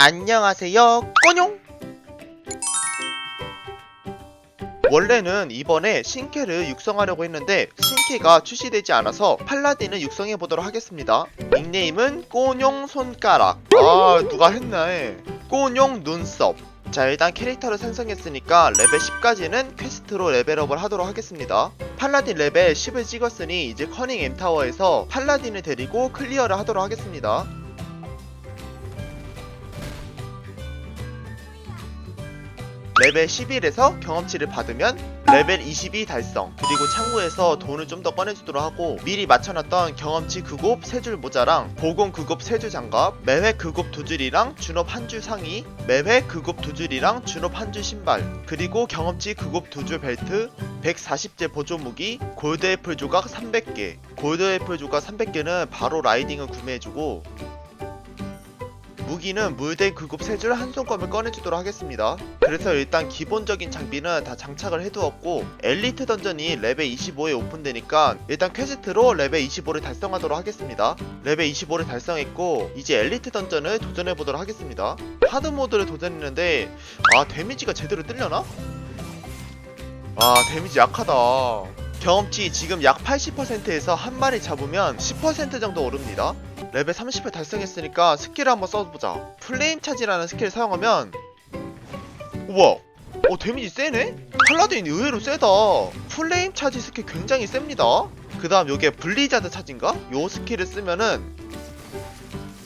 안녕하세요 꼬뇽! 원래는 이번에 신캐를 육성하려고 했는데 신캐가 출시되지 않아서 팔라딘을 육성해 보도록 하겠습니다. 닉네임은 꼬뇽 손가락. 아 누가 했나 해 꼬뇽 눈썹. 자 일단 캐릭터를 생성했으니까 레벨 10까지는 퀘스트로 레벨업을 하도록 하겠습니다. 팔라딘 레벨 10을 찍었으니 이제 커닝 M타워에서 팔라딘을 데리고 클리어를 하도록 하겠습니다 레벨 11에서 경험치를 받으면 레벨 22 달성. 그리고 창고에서 돈을 좀 더 꺼내주도록 하고 미리 맞춰놨던 경험치 9곱 3줄 모자랑 보공 9곱 3줄 장갑 매회 9곱 2줄이랑 준업 1줄 상의 매회 9곱 2줄이랑 준업 1줄 신발 그리고 경험치 9곱 2줄 벨트 140제 보조 무기 골드 애플 조각 300개. 골드 애플 조각 300개는 바로 라이딩을 구매해주고 무기는 물된 그급 3줄 한 손검을 꺼내주도록 하겠습니다. 그래서 일단 기본적인 장비는 다 장착을 해두었고 엘리트 던전이 레벨 25에 오픈되니까 일단 퀘스트로 레벨 25를 달성하도록 하겠습니다. 레벨 25를 달성했고 이제 엘리트 던전을 도전해보도록 하겠습니다. 하드 모드를 도전했는데 아 데미지가 제대로 뜰려나? 아 데미지 약하다. 경험치 지금 약 80%에서 한 마리 잡으면 10% 정도 오릅니다. 레벨 30을 달성했으니까 스킬을 한번 써보자. 플레임 차지라는 스킬을 사용하면 우와 어 데미지 세네? 팔라딘 의외로 세다. 플레임 차지 스킬 굉장히 셉니다. 그 다음 요게 블리자드 차지인가? 요 스킬을 쓰면은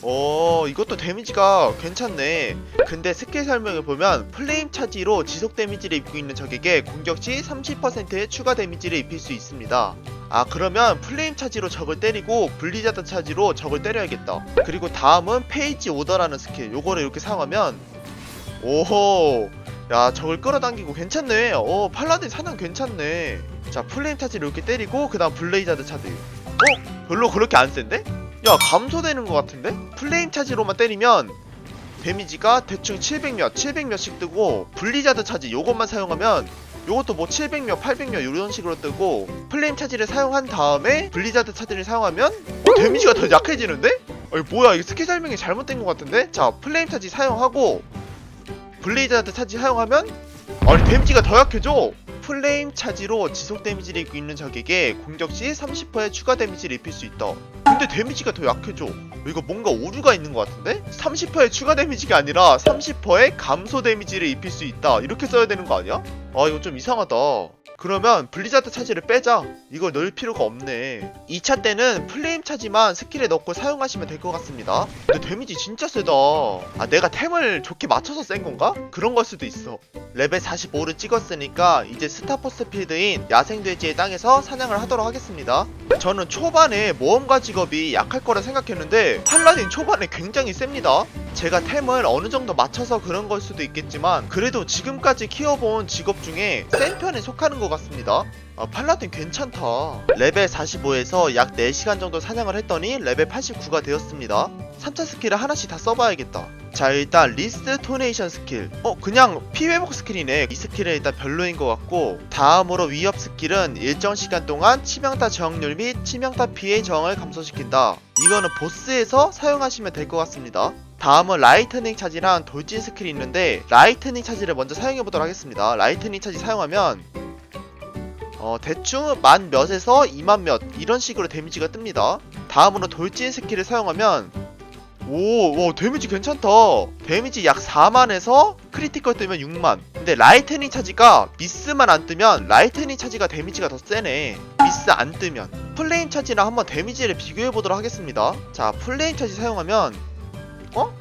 어 이것도 데미지가 괜찮네 근데 스킬 설명을 보면 플레임 차지로 지속 데미지를 입고 있는 적에게 공격 시 30%의 추가 데미지를 입힐 수 있습니다 아 그러면 플레임 차지로 적을 때리고 블리자드 차지로 적을 때려야겠다 그리고 다음은 페이지 오더라는 스킬 요거를 이렇게 사용하면 오호 야 적을 끌어당기고 괜찮네 어 팔라딘 사냥 괜찮네 자 플레임 차지를 이렇게 때리고 그 다음 블레이자드 차지 어? 별로 그렇게 안 센데? 야 감소되는 것 같은데? 플레임 차지로만 때리면 데미지가 대충 700몇 700몇씩 뜨고 블리자드 차지 요것만 사용하면 요것도 뭐 700몇 800몇 이런 식으로 뜨고 플레임 차지를 사용한 다음에 블리자드 차지를 사용하면 어, 데미지가 더 약해지는데? 아니 뭐야 이거 스킬 설명이 잘못된 것 같은데? 자 플레임 차지 사용하고 블리자드 차지 사용하면 아니 데미지가 더 약해져 플레임 차지로 지속 데미지를 입고 있는 적에게 공격 시 30%의 추가 데미지를 입힐 수 있다 근데 데미지가 더 약해져 이거 뭔가 오류가 있는 것 같은데? 30%의 추가 데미지가 아니라 30%의 감소 데미지를 입힐 수 있다 이렇게 써야 되는 거 아니야? 아 이거 좀 이상하다 그러면 블리자드 차지를 빼자. 이걸 넣을 필요가 없네. 2차 때는 플레임 차지만 스킬에 넣고 사용하시면 될 것 같습니다. 근데 데미지 진짜 세다. 아 내가 템을 좋게 맞춰서 센 건가? 그런 걸 수도 있어. 레벨 45를 찍었으니까 이제 스타포스 필드인 야생돼지의 땅에서 사냥을 하도록 하겠습니다. 저는 초반에 모험가 직업이 약할 거라 생각했는데 팔라딘 초반에 굉장히 셉니다 제가 템을 어느 정도 맞춰서 그런 걸 수도 있겠지만 그래도 지금까지 키워본 직업 중에 센 편에 속하는 것 같습니다. 아, 팔라딘 괜찮다. 레벨 45에서 약 4시간 정도 사냥을 했더니 레벨 89가 되었습니다. 3차 스킬을 하나씩 다 써봐야겠다. 자 일단 리스트 토네이션 스킬 어 그냥 피 회복 스킬이네 이 스킬은 일단 별로인 것 같고 다음으로 위협 스킬은 일정 시간 동안 치명타 저항률 및 치명타 피해 저항을 감소시킨다 이거는 보스에서 사용하시면 될 것 같습니다 다음은 라이트닝 차지랑 돌진 스킬이 있는데 라이트닝 차지를 먼저 사용해 보도록 하겠습니다 라이트닝 차지 사용하면 어 대충 만 몇에서 2만 몇 이런 식으로 데미지가 뜹니다 다음으로 돌진 스킬을 사용하면 오, 와, 데미지 괜찮다. 데미지 약 4만에서 크리티컬 뜨면 6만. 근데 라이트닝 차지가 미스만 안 뜨면 라이트닝 차지가 데미지가 더 세네. 미스 안 뜨면. 플레임 차지랑 한번 데미지를 비교해 보도록 하겠습니다. 자, 플레임 차지 사용하면 어?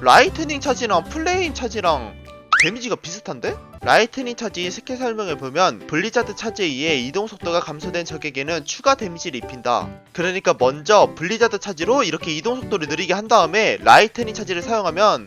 라이트닝 차지랑 플레임 차지랑 데미지가 비슷한데? 라이트닝 차지 스킬 설명을 보면 블리자드 차지에 의해 이동 속도가 감소된 적에게는 추가 데미지를 입힌다. 그러니까 먼저 블리자드 차지로 이렇게 이동 속도를 느리게 한 다음에 라이트닝 차지를 사용하면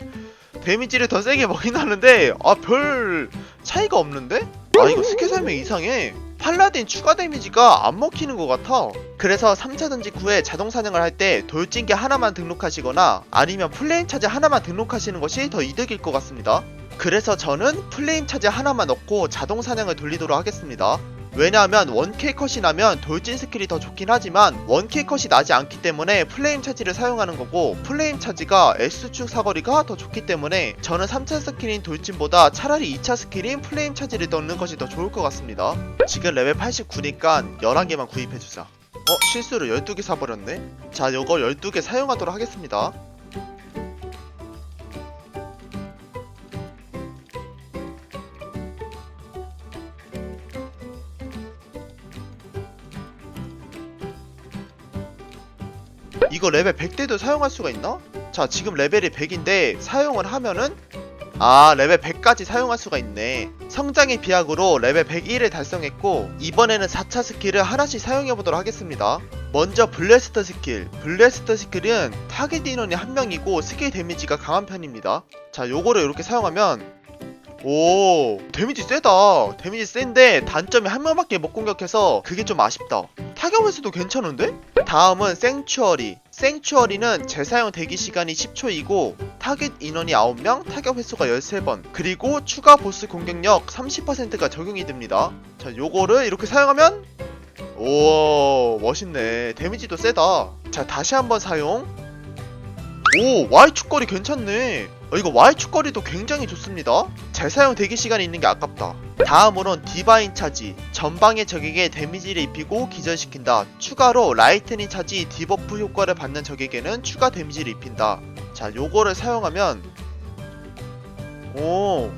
데미지를 더 세게 먹긴 하는데 아 별 차이가 없는데? 아 이거 스킬 설명 이상해. 팔라딘 추가 데미지가 안 먹히는 것 같아. 그래서 3차 던직 후에 자동 사냥을 할 때 돌진기 하나만 등록하시거나 아니면 플레임 차지 하나만 등록하시는 것이 더 이득일 것 같습니다. 그래서 저는 플레임 차지 하나만 넣고 자동 사냥을 돌리도록 하겠습니다. 왜냐하면 1K 컷이 나면 돌진 스킬이 더 좋긴 하지만 1K 컷이 나지 않기 때문에 플레임 차지를 사용하는 거고 플레임 차지가 S축 사거리가 더 좋기 때문에 저는 3차 스킬인 돌진보다 차라리 2차 스킬인 플레임 차지를 넣는 것이 더 좋을 것 같습니다. 지금 레벨 89니까 11개만 구입해주자. 어? 실수로 12개 사버렸네? 자, 요거 12개 사용하도록 하겠습니다. 이거 레벨 100대도 사용할 수가 있나? 자 지금 레벨이 100인데 사용을 하면은 아 레벨 100까지 사용할 수가 있네. 성장의 비약으로 레벨 101을 달성했고 이번에는 4차 스킬을 하나씩 사용해보도록 하겠습니다. 먼저 블래스터 스킬. 블래스터 스킬은 타겟 인원이 한 명이고 스킬 데미지가 강한 편입니다. 자 요거를 이렇게 사용하면 오 데미지 세다. 데미지 센데 단점이 한 명밖에 못 공격해서 그게 좀 아쉽다 타격 횟수도 괜찮은데? 다음은 생추어리. 생추어리는 재사용 대기 시간이 10초이고 타겟 인원이 9명 타격 횟수가 13번 그리고 추가 보스 공격력 30%가 적용이 됩니다. 자 요거를 이렇게 사용하면? 오 멋있네. 데미지도 세다. 자 다시 한번 사용. 오 Y축거리 괜찮네 어, 이거 Y축 거리도 굉장히 좋습니다. 재사용 대기 시간이 있는 게 아깝다. 다음으론 디바인 차지 전방의 적에게 데미지를 입히고 기절시킨다. 추가로 라이트닝 차지 디버프 효과를 받는 적에게는 추가 데미지를 입힌다. 자 요거를 사용하면 오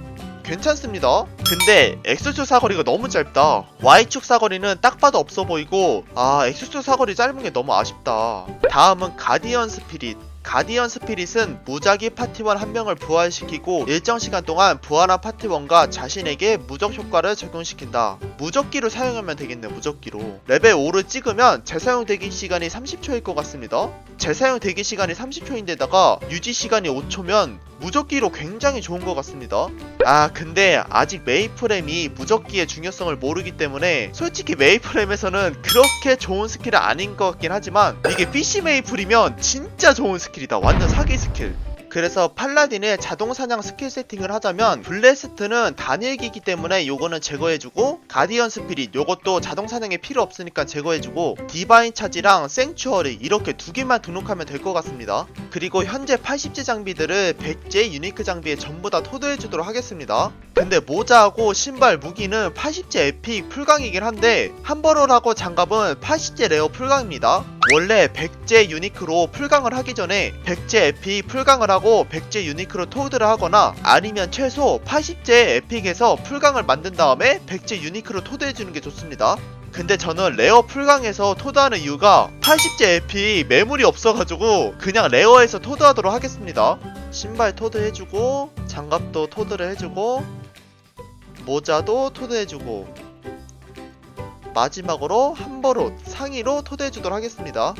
괜찮습니다. 근데 엑소스 사거리가 너무 짧다. Y축 사거리는 딱 봐도 없어 보이고 아 엑소스 사거리 짧은 게 너무 아쉽다. 다음은 가디언 스피릿 가디언 스피릿은 무작위 파티원 한 명을 부활시키고 일정 시간 동안 부활한 파티원과 자신에게 무적 효과를 적용시킨다. 무적기로 사용하면 되겠네, 무적기로. 레벨 5를 찍으면 재사용 대기 시간이 30초일 것 같습니다. 재사용 대기 시간이 30초인데다가 유지 시간이 5초면 무적기로 굉장히 좋은 것 같습니다. 아, 근데 아직 메이프렘이 무적기의 중요성을 모르기 때문에 솔직히 메이프렘에서는 그렇게 좋은 스킬은 아닌 것 같긴 하지만 이게 PC 메이플이면 진짜 좋은 스킬이다. 완전 사기 스킬. 그래서 팔라딘의 자동 사냥 스킬 세팅을 하자면 블레스트는 단일기이기 때문에 요거는 제거해주고 가디언 스피릿 요것도 자동 사냥에 필요 없으니까 제거해주고 디바인 차지랑 생추어리 이렇게 두 개만 등록하면 될 것 같습니다. 그리고 현재 80제 장비들을 100제 유니크 장비에 전부 다 토드해주도록 하겠습니다. 근데 모자하고 신발 무기는 80제 에픽 풀강이긴 한데 함버럴하고 장갑은 80제 레어 풀강입니다. 원래 100제 유니크로 풀강을 하기 전에 100제 에픽 풀강을 하고 100제 유니크로 토드를 하거나 아니면 최소 80제 에픽에서 풀강을 만든 다음에 100제 유니크로 토드해주는 게 좋습니다. 근데 저는 레어 풀강에서 토드하는 이유가 80제 에픽 매물이 없어가지고 그냥 레어에서 토드하도록 하겠습니다. 신발 토드 해주고 장갑도 토드를 해주고 모자도 토드해주고 마지막으로 한버릇 상의로 토대해주도록 하겠습니다.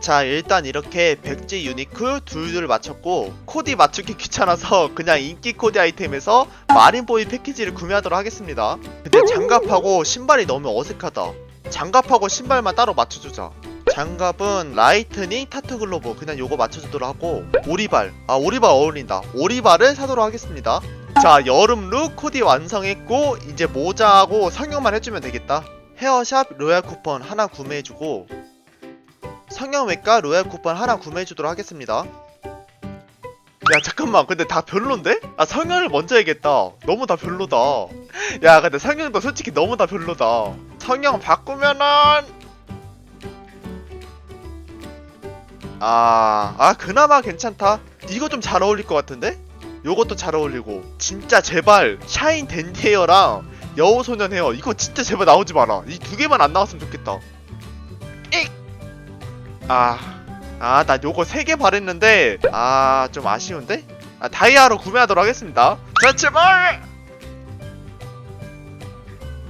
자 일단 이렇게 백지 유니크 둘둘 맞췄고 코디 맞추기 귀찮아서 그냥 인기 코디 아이템에서 마린보이 패키지를 구매하도록 하겠습니다. 근데 장갑하고 신발이 너무 어색하다. 장갑하고 신발만 따로 맞춰주자. 장갑은 라이트닝 타투 글로브. 그냥 요거 맞춰주도록 하고 오리발. 아 오리발 어울린다. 오리발을 사도록 하겠습니다. 자 여름 룩 코디 완성했고 이제 모자하고 성형만 해주면 되겠다. 헤어샵 로얄 쿠폰 하나 구매해주고 성형외과 로얄 쿠폰 하나 구매해주도록 하겠습니다. 야 잠깐만. 근데 다 별론데? 아 성형을 먼저 해야겠다. 너무 다 별로다. 야 근데 성형도 솔직히 너무 다 별로다. 성형 바꾸면은 아, 아 그나마 괜찮다 이거 좀 잘 어울릴 것 같은데? 요것도 잘 어울리고 진짜 제발 샤인 댄디 헤어랑 여우소년 헤어 이거 진짜 제발 나오지 마라 이 두 개만 안 나왔으면 좋겠다 익! 아, 아, 나 요거 세 개 바랬는데, 아, 좀 아쉬운데? 아, 다이아로 구매하도록 하겠습니다. 자, 제발!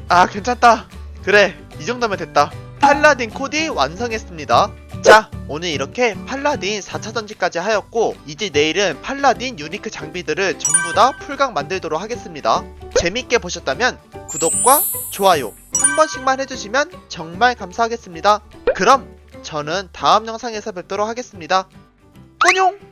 아, 괜찮다. 그래, 이 정도면 됐다. 팔라딘 코디 완성했습니다. 자, 오늘 이렇게 팔라딘 4차 전지까지 하였고, 이제 내일은 팔라딘 유니크 장비들을 전부 다 풀강 만들도록 하겠습니다. 재밌게 보셨다면, 구독과 좋아요 한 번씩만 해주시면 정말 감사하겠습니다. 그럼 저는 다음 영상에서 뵙도록 하겠습니다. 안녕!